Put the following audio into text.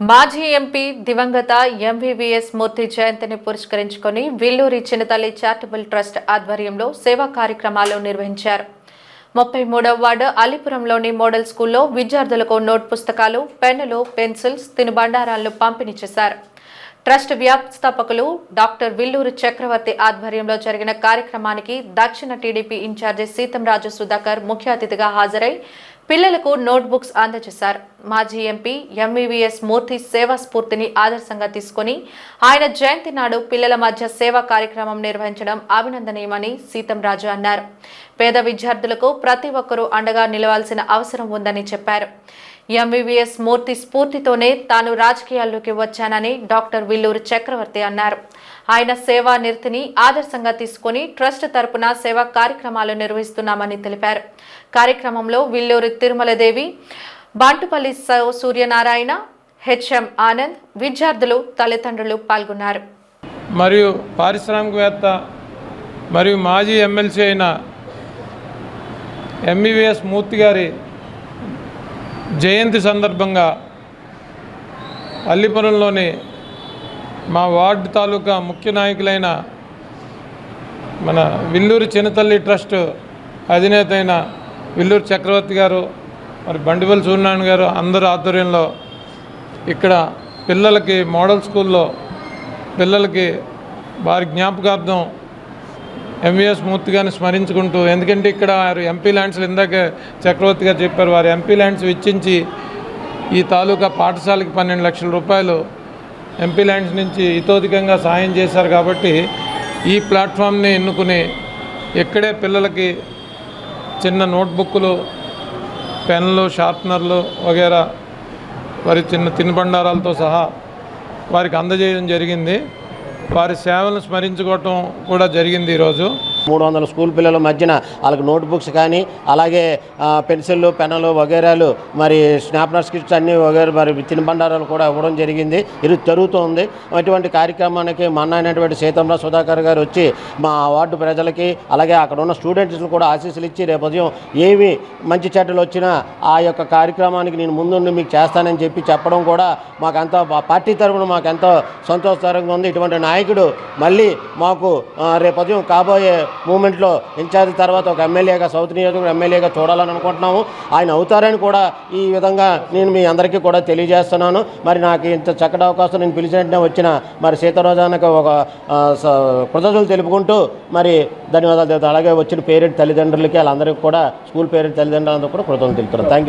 మాజీ ఎంపీ దివంగత ఎంవీవీఎస్ మూర్తి జయంతిని పురస్కరించుకొని విల్లూరి చిన్నతల్లి చారిటబుల్ ట్రస్ట్ ఆధ్వర్యంలో సేవా కార్యక్రమాలు నిర్వహించారు. ముప్పై మూడవ వార్డు అలీపురంలోని మోడల్ స్కూల్లో విద్యార్థులకు నోట్ పుస్తకాలు పెన్నులు పెన్సిల్స్ తినుబండారాలను పంపిణీ చేశారు. ట్రస్ట్ వ్యవస్థాపకులు డాక్టర్ విల్లూరు చక్రవర్తి ఆధ్వర్యంలో జరిగిన కార్యక్రమానికి దక్షిణ టీడీపీ ఇన్ఛార్జి సీతంరాజు సుధాకర్ ముఖ్య అతిథిగా హాజరై పిల్లలకు నోట్బుక్స్ అందజేశారు. మాజీ ఎంపీ ఎంవీవీఎస్ మూర్తి సేవా స్ఫూర్తిని ఆదర్శంగా తీసుకుని ఆయన జయంతి నాడు పిల్లల మధ్య సేవా కార్యక్రమం నిర్వహించడం అభినందనీయమని సీతంరాజు అన్నారు. పేద విద్యార్థులకు ప్రతి ఒక్కరూ అండగా నిలవాల్సిన అవసరం ఉందని చెప్పారు. ఎంవివిఎస్ మూర్తి స్ఫూర్తితోనే తాను రాజకీయాల్లోకి వచ్చానని డాక్టర్ విల్లూరు చక్రవర్తి అన్నారు. ఆయన సేవా నిరతిని ఆదర్శంగా తీసుకుని ట్రస్ట్ తరపున సేవా కార్యక్రమాలు నిర్వహిస్తున్నామని తెలిపారు. కార్యక్రమంలో విల్లూరు తిరుమలదేవి బాంటుపల్లి సౌ- సూర్యనారాయణ హెచ్ఎం ఆనంద్ విద్యార్థులు తల్లిదండ్రులు పాల్గొన్నారు. మరియు పారిశ్రామికవేత్త మరియు మాజీ ఎమ్మెల్సీ అయిన ఎంబీవీఎస్ మూర్తి గారి జయంతి సందర్భంగా అల్లిపురంలోని మా వార్డు తాలూకా ముఖ్య నాయకులైన మన విల్లూరు చిన్నతల్లి ట్రస్ట్ అధినేత అయిన విల్లూరు చక్రవర్తి గారు మరి బండివల్ సూర్యనారాయణ గారు అందరి ఆధ్వర్యంలో ఇక్కడ పిల్లలకి మోడల్ స్కూల్లో పిల్లలకి వారి జ్ఞాపకార్థం ఎంవిఎస్ మూర్తి గారిని స్మరించుకుంటూ ఎందుకంటే ఇక్కడ వారు ఎంపీ ల్యాండ్స్ ఇందాక చక్రవర్తి గారు చెప్పారు వారు ఎంపీ ల్యాండ్స్ వెచ్చించి ఈ తాలూకా పాఠశాలకి పన్నెండు లక్షల రూపాయలు ఎంపీ ల్యాండ్స్ నుంచి ఇతోధికంగా సాయం చేశారు కాబట్టి ఈ ప్లాట్ఫామ్ని ఎన్నుకుని ఇక్కడే పిల్లలకి చిన్న నోట్బుక్లు పెన్లు షార్ప్నర్లు వగేరా వారి చిన్న తినుబండారాలతో సహా వారికి అందజేయడం జరిగింది. వారి సేవలను స్మరించుకోవటం కూడా జరిగింది ఈరోజు. మూడు వందల స్కూల్ పిల్లల మధ్యన వాళ్ళకి నోట్ బుక్స్ కానీ అలాగే పెన్సిళ్ళు పెన్నులు వగేరాలు మరి స్నాప్నర్స్ కిట్స్ అన్నీ వగేర మరి తినుబండారాలు కూడా ఇవ్వడం జరిగింది. ఇది జరుగుతుంది. అటువంటి కార్యక్రమానికి మొన్న అయినటువంటి సీతంరావు సుధాకర్ గారు వచ్చి మా వార్డు ప్రజలకి అలాగే అక్కడ ఉన్న స్టూడెంట్స్ని కూడా ఆశీస్సులు ఇచ్చి రేపు ఉదయం ఏమి మంచి చెడ్డలు వచ్చినా ఆ యొక్క కార్యక్రమానికి నేను ముందుండి మీకు చేస్తానని చెప్పి చెప్పడం కూడా మాకెంతో పార్టీ తరఫున మాకెంతో సంతోషకరంగా ఉంది. ఇటువంటి నాయకుడు మళ్ళీ మాకు రేపు ఉదయం కాబోయే మూమెంట్లో ఇన్ఛార్జ్ తర్వాత ఒక ఎమ్మెల్యేగా సౌత్ నియోజకవర్గం ఎమ్మెల్యేగా చూడాలని అనుకుంటున్నాము. ఆయన అవుతారని కూడా ఈ విధంగా నేను మీ అందరికీ కూడా తెలియజేస్తున్నాను. మరి నాకు ఇంత చక్కటి అవకాశం నేను పిలిచిన వెంటనే వచ్చిన మరి సీతారోజానికి ఒక స- కృతజ్ఞతలు తెలుపుకుంటూ మరి ధన్యవాదాలు అలాగే వచ్చిన పేరెంట్ తల్లిదండ్రులకి వాళ్ళందరికీ కూడా స్కూల్ పేరెంట్ తల్లిదండ్రులందరూ కూడా కృతజ్ఞతలు తెలుపుతాను థ్యాంక్ యూ